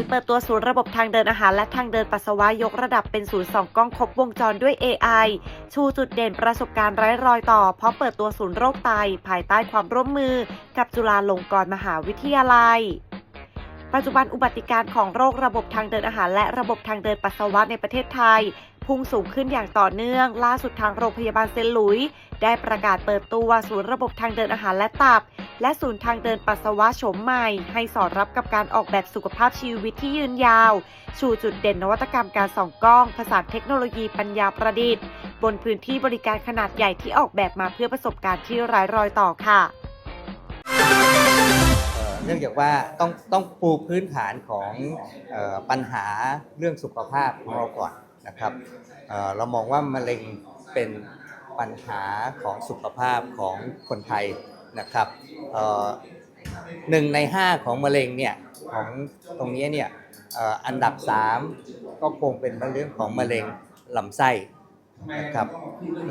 ยเปิดตัวศูนย์ระบบทางเดินอาหารและทางเดินปัสสาวะยกระดับเป็นศูนย์สองกล้องครบวงจรด้วย AI ชูจุดเด่นประสบการณ์ไร้รอยต่อ พร้อมเปิดตัวศูนย์โรคไต ภายใต้ความร่วมมือ กับจุฬาลงกรณ์มหาวิทยาลัยปัจจุบันอุบัติการของโรคระบบทางเดินอาหาร และระบบทางเดินปัสสาวะในประเทศไทย พุ่งสูงขึ้นอย่างต่อเนื่อง ล่าสุดทางโรงพยาบาลเซนหลุย ได้ประกาศเปิดตัวศูนย์ระบบทางเดินอาหารและตับ และศูนย์ทางเดินปัสสาวะโฉมใหม่ ให้สอดรับกับการออกแบบสุขภาพชีวิตที่ยืนยาว ชูจุดเด่นนวัตกรรมการส่องกล้อง ผสานเทคโนโลยีปัญญาประดิษฐ์ บนพื้นที่บริการขนาดใหญ่ที่ออกแบบมาเพื่อประสบการณ์ที่ไร้รอยต่อค่ะเนื่องจากว่าต้องต้องปูพื้นฐานของออปัญหาเรื่องสุขภาพของเราก่อนนะครับเเรามองว่ามะเร็งเป็น ปัญหาของสุขภาพของคนไทยนะครับหนึ่งในห้าของมะเร็งเนี่ยของตรงนี้เนี่ยอ,อันดับสามก็คงเป็นเรื่องของมะเร็งลำไส้นะครับ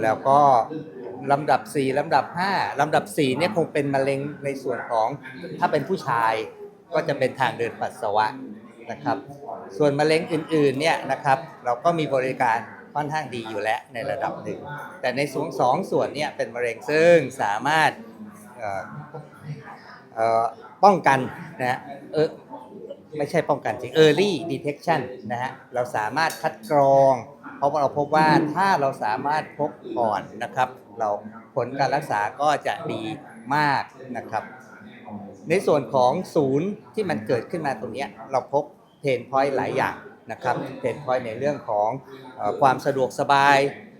แล้วก็ลำดับ 4ลำดับ 5ลำดับ4เนี่ยคงเป็นมะเร็งในส่วนของถ้าเป็นผู้ชายก็จะเป็นทางเดินปัสสาวะนะครับ ส่วนมะเร็งอื่นๆเนี่ยนะครับเราก็มีบริการ ค่อนข้างดีอยู่แล้วในระดับหนึ่ง แต่ในส่วนสองส่วนเนี่ยเป็นมะเร็งซึ่งสามารถป้องกันนะฮะเออไม่ใช่ป้องกันจริง early detection นะฮะเราสามารถคัดกรอง เพราะว่าเราพบว่าถ้าเราสามารถพบก่อนนะครับ เราผลการรักษาก็จะดีมากนะครับ ในส่วนของศูนย์ที่มันเกิดขึ้นมาตรงนี้เราพบเพนพอยต์หลายอย่าง นะครับเพนพอยในเรื่องของอความสะดวกสบาย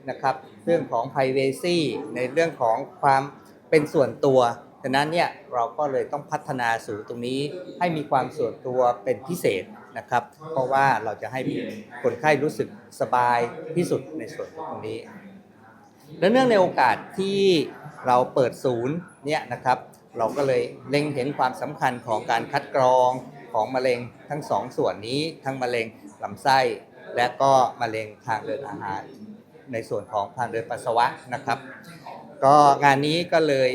นะครับเรื่องของ privacy ในเรื่องของความเป็นส่วนตัวฉะนั้นเนี่ยเราก็เลยต้องพัฒนาศูนย์ตรงนี้ให้มีความส่วนตัวเป็นพิเศษนะครับ เพราะว่าเราจะให้คนไข้รู้สึกสบายที่สุดในส่วนตรงนี้ และเนื่องในโอกาสที่เราเปิดศูนย์เนี่ยนะครับเราก็เลยเล็งเห็นความสำคัญของการคัดกรองของมะเร็งทั้งสองส่วนนี้ทั้งมะเร็ง ลำไส้ และก็มะเร็งทางเดินอาหาร ในส่วนของทางเดินปัสสาวะนะครับ ก็งานนี้ก็เลย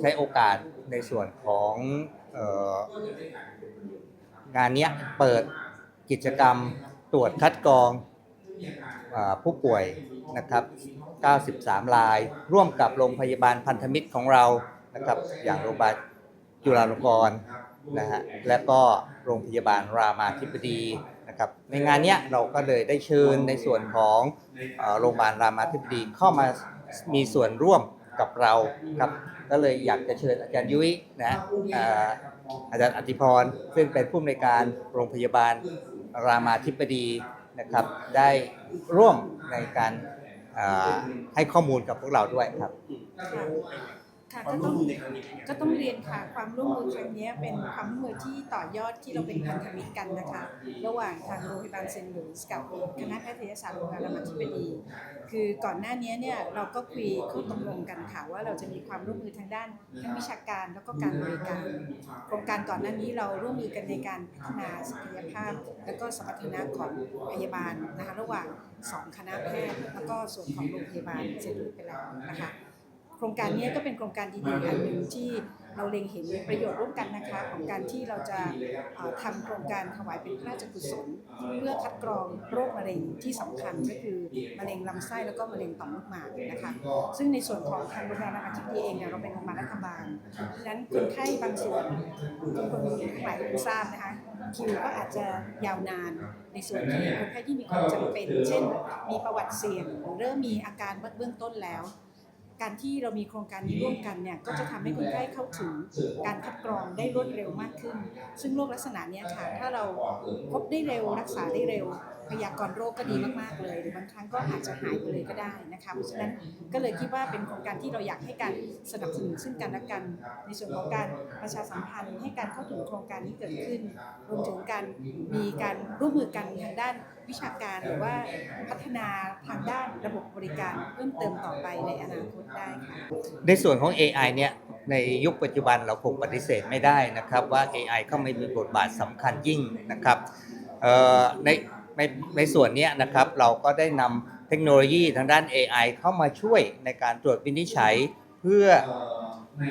ใช้โอกาสในส่วนของอองานนี้เปิดกิจกรรมตรวจคัดกรองอผู้ป่วยนะครับ 93 ราย ร่วมกับโรงพยาบาลพันธมิตรของเรานะครับ อย่างโรงพยาบาลจุฬาลงกรณ์นะฮะ และก็โรงพยาบาลรามาธิบดี นะครับในงานเนี้ยเราก็เลยได้เชิญในส่วนของเอ่อโรงพยาบาลรามาธิบดีเข้ามามีส่วนร่วมกับเราครับก็เลยอยากจะเชิญอาจารย์ยุ้ยนะอ่าอาจารย์อธิพรซึ่งเป็นผู้อำนวยการโรงพยาบาลรามาธิบดีนะครับ ได้ร่วมในการอ่าให้ข้อมูลกับพวกเราด้วยครับ ค่ะก็ต้องก็ต้องเรียนค่ะ ความร่วมมือครั้งนี้เป็นความร่วมมือที่ต่อยอดที่เราเป็นพันธมิตรกันนะคะ ระหว่างทางโรงพยาบาลเซนต์หลุยส์กับคณะแพทยศาสตร์โรงพยาบาลรามาธิบดี คือก่อนหน้านี้เนี่ยเราก็คุยข้อตกลงกันค่ะว่าเราจะมีความร่วมมือทางด้านทั้งวิชาการแล้วก็การบริการ โครงการก่อนหน้านี้เราร่วมมือกันในการพัฒนาศักยภาพ และก็สมรรถนะของพยาบาลนะคะระหว่างสองคณะแพทย์แล้วก็ส่วนของโรงพยาบาลเซนต์หลุยส์ไปแล้วนะคะ โครงการนี้ก็เป็นโครงการดีๆอันหนึ่งที่เราเล็งเห็นประโยชน์ร่วมกันนะคะ ของการที่เราจะเอ่อทำโครงการถวายเป็นพระราชกุศล เพื่อคัดกรองโรคมะเร็งที่สำคัญก็คือมะเร็งลำไส้แล้วก็มะเร็งต่อมลูกหมากนะคะซึ่งในส่วนของทางโรงพยาบาลรามาธิบดีเองเนี่ยเราเป็นโรงพยาบาลรัฐบาลดังนั้นคนไข้บางส่วนคนคนทั้งหลายคงทราบนะคะคิวก็อาจจะยาวนานในส่วนที่คนไข้ที่มีความจำเป็น เช่น มีประวัติเสี่ยงหรือเริ่มมีอาการเบื้องต้นแล้ว การที่เรามีโครงการนี้ร่วมกันเนี่ยก็จะทำให้คนไข้เข้าถึงการคัดกรองได้รวดเร็วมากขึ้น ซึ่งโรคลักษณะเนี้ยค่ะถ้าเราพบได้เร็วรักษาได้เร็ว พยากรณ์โรคก็ดีมากๆเลยหรือบางครั้งก็อาจจะหายไปเลยก็ได้นะคะเพราะฉะนั้นก็เลยคิดว่าเป็นโครงการที่เราอยากให้การสนับสนุนซึ่งกันและกัน ในส่วนของการประชาสัมพันธ์ ให้การเข้าถึงโครงการนี้เกิดขึ้น รวมถึงการมีการร่วมมือกันทางด้านวิชาการหรือว่าพัฒนาทางด้านระบบบริการเพิ่มเติมต่อไปในอนาคตได้ค่ะในส่วนของ AI เนี่ยในยุคปัจจุบันเราคงปฏิเสธไม่ได้นะครับว่า AI เข้ามามีบทบาทสำคัญยิ่งนะครับใน ในในส่วนนี้นะครับเราก็ได้นำเทคโนโลยีทางด้าน AI เข้ามาช่วยในการตรวจวินิจฉัยเพื่อ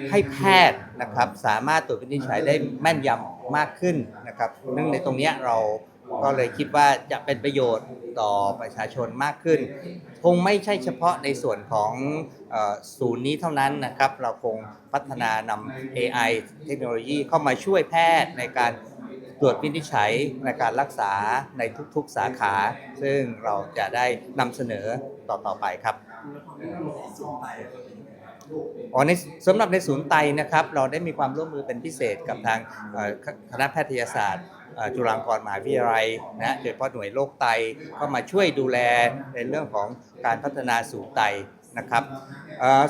ให้แพทย์นะครับสามารถตรวจวินิจฉัยได้แม่นยำมากขึ้นนะครับเนื่องในตรงนี้เราก็เลยคิดว่าจะเป็นประโยชน์ต่อประชาชนมากขึ้น คงไม่ใช่เฉพาะในส่วนของศูนย์นี้เท่านั้นนะครับ เราคงพัฒนานำ AI เทคโนโลยีเข้ามาช่วยแพทย์ในการ ตรวจวินิจฉัยในการรักษาในทุกๆสาขา ซึ่งเราจะได้นำเสนอต่อๆไปครับอ๋อในสำหรับในศูนย์ไตนะครับ เราได้มีความร่วมมือเป็นพิเศษกับทางคณะแพทยศาสตร์จุฬาลงกรณ์มหาวิทยาลัยนะโดยเฉพาะหน่วยโรคไตเข้ามาช่วยดูแลในเรื่องของการพัฒนาศูนย์ไตนะครับ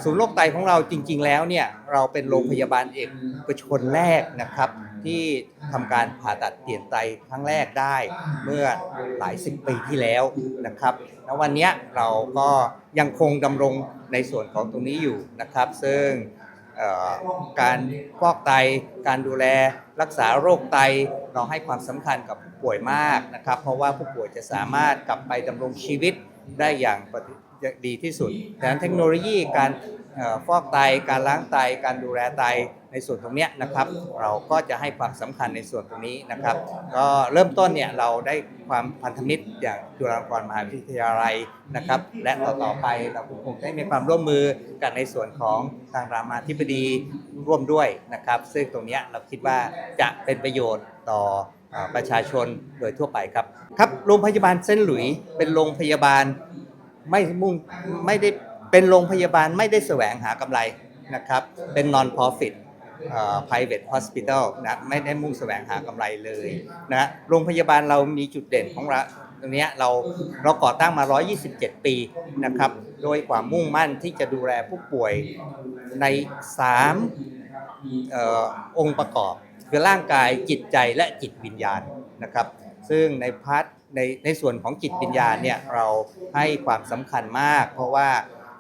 ศูนย์โรคไตของเราจริง ๆ แล้วเนี่ยเราเป็นโรงพยาบาลเอกชนแรกนะครับที่ ทำการผ่าตัดเปลี่ยนไตครั้งแรกได้เมื่อหลายสิบปีที่แล้วนะครับแล้ววันนี้เราก็ยังคงดำรงในส่วนของตรงนี้อยู่นะครับ ซึ่งการฟอกไต การดูแลรักษาโรคไตเราให้ความสำคัญกับผู้ป่วยมากนะครับ เพราะว่าผู้ป่วยจะสามารถกลับไปดำรงชีวิตได้อย่าง ปฏิดีที่สุดดังนั้นเทคโนโลยีการฟอกไตการล้างไตการดูแลไตในส่วนตรงนี้นะครับ เราก็จะให้ความสำคัญในส่วนตรงนี้นะครับ ก็เริ่มต้นเนี่ยเราได้ความพันธมิตรอย่างจุฬาลงกรณ์มหาวิทยาลัยนะครับ และต่อๆไปเราคงได้มีความร่วมมือกันในส่วนของทางรามาธิบดีร่วมด้วยนะครับ ซึ่งตรงนี้เราคิดว่าจะเป็นประโยชน์ต่อประชาชนโดยทั่วไปครับครับโรงพยาบาลเส้นหลุยเป็นโรงพยาบาล ไม่มุ่งไม่ได้เป็นโรงพยาบาลไม่ได้แสวงหากำไรนะครับ เป็น non profit private hospital นะไม่ได้มุ่งแสวงหากำไรเลยนะโรงพยาบาลเรามีจุดเด่นของเราตรงนี้เราเราก่อตั้งมา 127 ปีนะครับ โดยความมุ่งมั่นที่จะดูแลผู้ป่วยใน 3 อองค์ประกอบ คือร่างกายจิตใจและจิตวิญญาณนะครับ ซึ่งในพาร์ท ในในส่วนของจิตวิญญาณเนี่ยเราให้ความสำคัญมาก เพราะว่า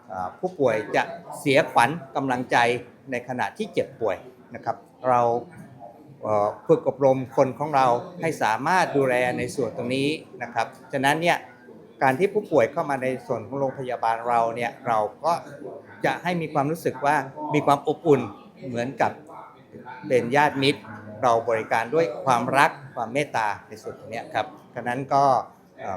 เอ่อผู้ป่วยจะเสียขวัญกำลังใจในขณะที่เจ็บป่วยนะครับ เราเอ่อฝึกอบรมคนของเราให้สามารถดูแลในส่วนตรงนี้นะครับฉะนั้นเนี่ยการที่ผู้ป่วยเข้ามาในส่วนของโรงพยาบาลเราเนี่ยเราก็จะให้มีความรู้สึกว่ามีความอบอุ่นเหมือนกับเป็นญาติมิตร เราบริการด้วยความรักความเมตตาในส่วนตรงนี้ครับฉะนั้นก็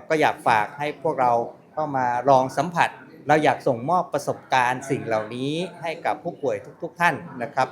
ก็อยากฝากให้พวกเราเข้ามาลองสัมผัส เราอยากส่งมอบประสบการณ์สิ่งเหล่านี้ให้กับผู้ป่วยทุก ๆ ท่านนะครับ